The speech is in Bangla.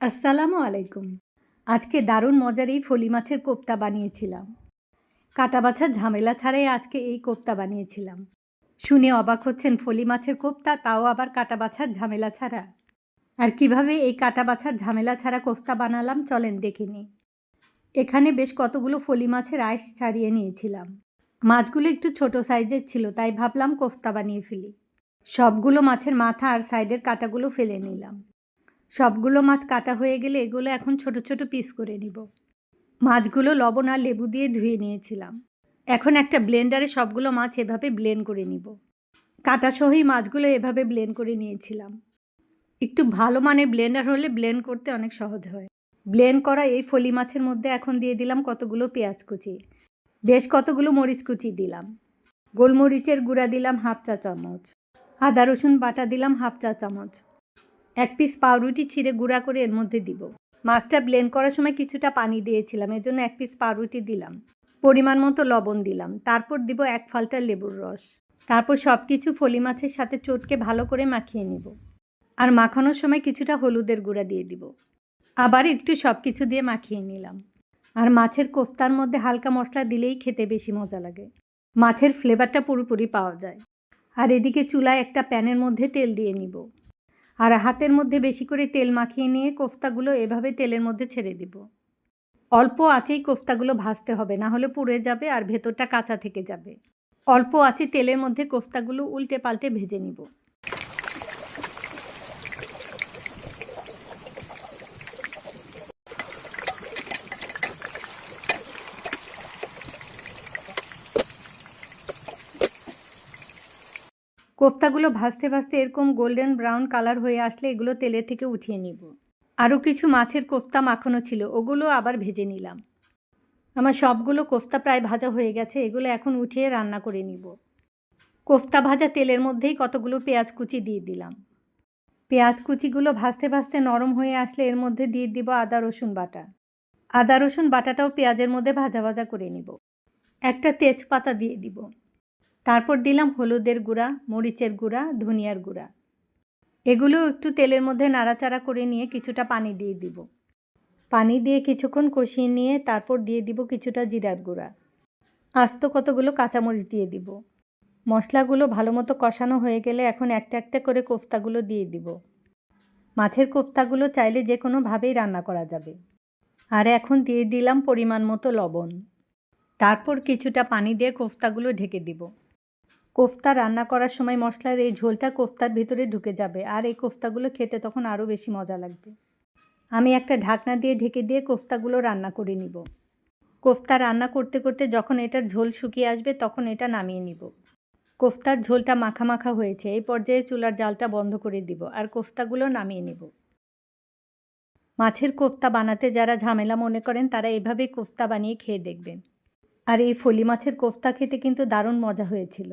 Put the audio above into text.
আসসালামু আলাইকুম। আজকে দারুণ মজার এই ফলি মাছের কোপ্তা বানিয়েছিলাম। কাটা বাছার ঝামেলা ছাড়াই আজকে এই কোপ্তা বানিয়েছিলাম। শুনে অবাক হচ্ছেন ফলি মাছের কোপ্তা, তাও আবার কাটা বাছার ঝামেলা ছাড়া। আর কীভাবে এই কাটা বাছার ঝামেলা ছাড়া কোপ্তা বানালাম চলেন দেখে নিই। এখানে বেশ কতগুলো ফলি মাছের আইস ছাড়িয়ে নিয়েছিলাম। মাছগুলো একটু ছোট সাইজের ছিল, তাই ভাবলাম কোফতা বানিয়ে ফেলি। সবগুলো মাছের মাথা আর সাইডের কাটাগুলো ফেলে নিলাম। সবগুলো মাছ কাটা হয়ে গেলে এগুলো এখন ছোট ছোট পিস করে নিব। মাছগুলো লবণ আর লেবু দিয়ে ধুয়ে নিয়েছিলাম। এখন একটা ব্লেন্ডারে সবগুলো মাছ এভাবে ব্লেন্ড করে নিব। কাটা সহই মাছগুলো এভাবে ব্লেন্ড করে নিয়েছিলাম। একটু ভালো মানের ব্লেন্ডার হলে ব্লেন্ড করতে অনেক সহজ হয়। ব্লেন্ড করা এই ফলি মাছের মধ্যে এখন দিয়ে দিলাম কতগুলো পেঁয়াজ কুচি। বেশ কতগুলো মরিচ কুচি দিলাম। গোলমরিচের গুঁড়া দিলাম হাফ চা চামচ। আদা রসুন বাটা দিলাম হাফ চা চামচ। এক পিস পাউরুটি ছিঁড়ে গুঁড়া করে এর মধ্যে দিব। মাছটা ব্লেন্ড করার সময় কিছুটা পানি দিয়েছিলাম এর জন্য এক পিস পাউরুটি দিলাম। পরিমাণ মতো লবণ দিলাম, তারপর দিব এক ফালটা লেবুর রস। তারপর সব কিছু ফলি মাছের সাথে চটকে ভালো করে মাখিয়ে নিব। আর মাখানোর সময় কিছুটা হলুদের গুঁড়া দিয়ে দিব। আবার একটু সব কিছু দিয়ে মাখিয়ে নিলাম। আর মাছের কোফতার মধ্যে হালকা মশলা দিলেই খেতে বেশি মজা লাগে। মাছের ফ্লেভারটা পুরোপুরি পাওয়া যায়। আর এদিকে চুলায় একটা প্যানের মধ্যে তেল দিয়ে নিব। আর হাতের মধ্যে বেশি করে তেল মাখিয়ে নিয়ে কোফতাগুলো এভাবে তেলের মধ্যে ছেড়ে দিব। অল্প আঁচেই কোফতাগুলো ভাজতে হবে, না হলে পুড়ে যাবে আর ভেতরটা কাঁচা থেকে যাবে। অল্প আঁচে তেলের মধ্যে কোফতাগুলো উল্টে পাল্টে ভেজে নিব। কোফতাগুলো ভাজতে ভাজতে এরকম গোল্ডেন ব্রাউন কালার হয়ে আসলে এগুলো তেলের থেকে উঠিয়ে নিব। আরও কিছু মাছের কোফতা মাখানো ছিল, ওগুলো আবার ভেজে নিলাম। আমার সবগুলো কোফতা প্রায় ভাজা হয়ে গেছে, এগুলো এখন উঠিয়ে রান্না করে নিব। কোফতা ভাজা তেলের মধ্যেই কতগুলো পেঁয়াজ কুচি দিয়ে দিলাম। পেঁয়াজ কুচিগুলো ভাজতে ভাজতে নরম হয়ে আসলে এর মধ্যে দিয়ে দিব আদা, রসুন বাটা। আদা, রসুন বাটাটাও পেঁয়াজের মধ্যে ভাজা ভাজা করে নিব। একটা তেজপাতা দিয়ে দিব। তারপর দিলাম হলুদের গুঁড়া, মরিচের গুঁড়া, ধনিয়ার গুঁড়া। এগুলো একটু তেলের মধ্যে নাড়াচাড়া করে নিয়ে কিছুটা পানি দিয়ে দিব। পানি দিয়ে কিছুক্ষণ কষিয়ে নিয়ে তারপর দিয়ে দিব কিছুটা জিরার গুঁড়া। আস্ত কতগুলো কাঁচামরিচ দিয়ে দিব। মশলাগুলো ভালো মতো কষানো হয়ে গেলে এখন একটা একটা করে কোফতাগুলো দিয়ে দিব। মাছের কোফতাগুলো চাইলে যে কোনোভাবেই রান্না করা যাবে। আর এখন দিয়ে দিলাম পরিমাণ মতো লবণ। তারপর কিছুটা পানি দিয়ে কোফতাগুলো ঢেকে দিব। কোফতা রান্না করার সময় মশলার এই ঝোলটা কোফতার ভিতরে ঢুকে যাবে। আর এই কোফতাগুলো খেতে তখন আরও বেশি মজা লাগবে। আমি একটা ঢাকনা দিয়ে ঢেকে দিয়ে কোফতাগুলো রান্না করে নিব। কোফতা রান্না করতে করতে যখন এটার ঝোল শুকিয়ে আসবে তখন এটা নামিয়ে নিব। কোফতার ঝোলটা মাখা মাখা হয়েছে, এই পর্যায়ে চুলার জালটা বন্ধ করে দিব আর কোফতাগুলো নামিয়ে নেব। মাছের কোফতা বানাতে যারা ঝামেলা মনে করেন তারা এভাবেই কোফতা বানিয়ে খেয়ে দেখবেন। আর এই ফলি মাছের কোফতা খেতে কিন্তু দারুণ মজা হয়েছিল।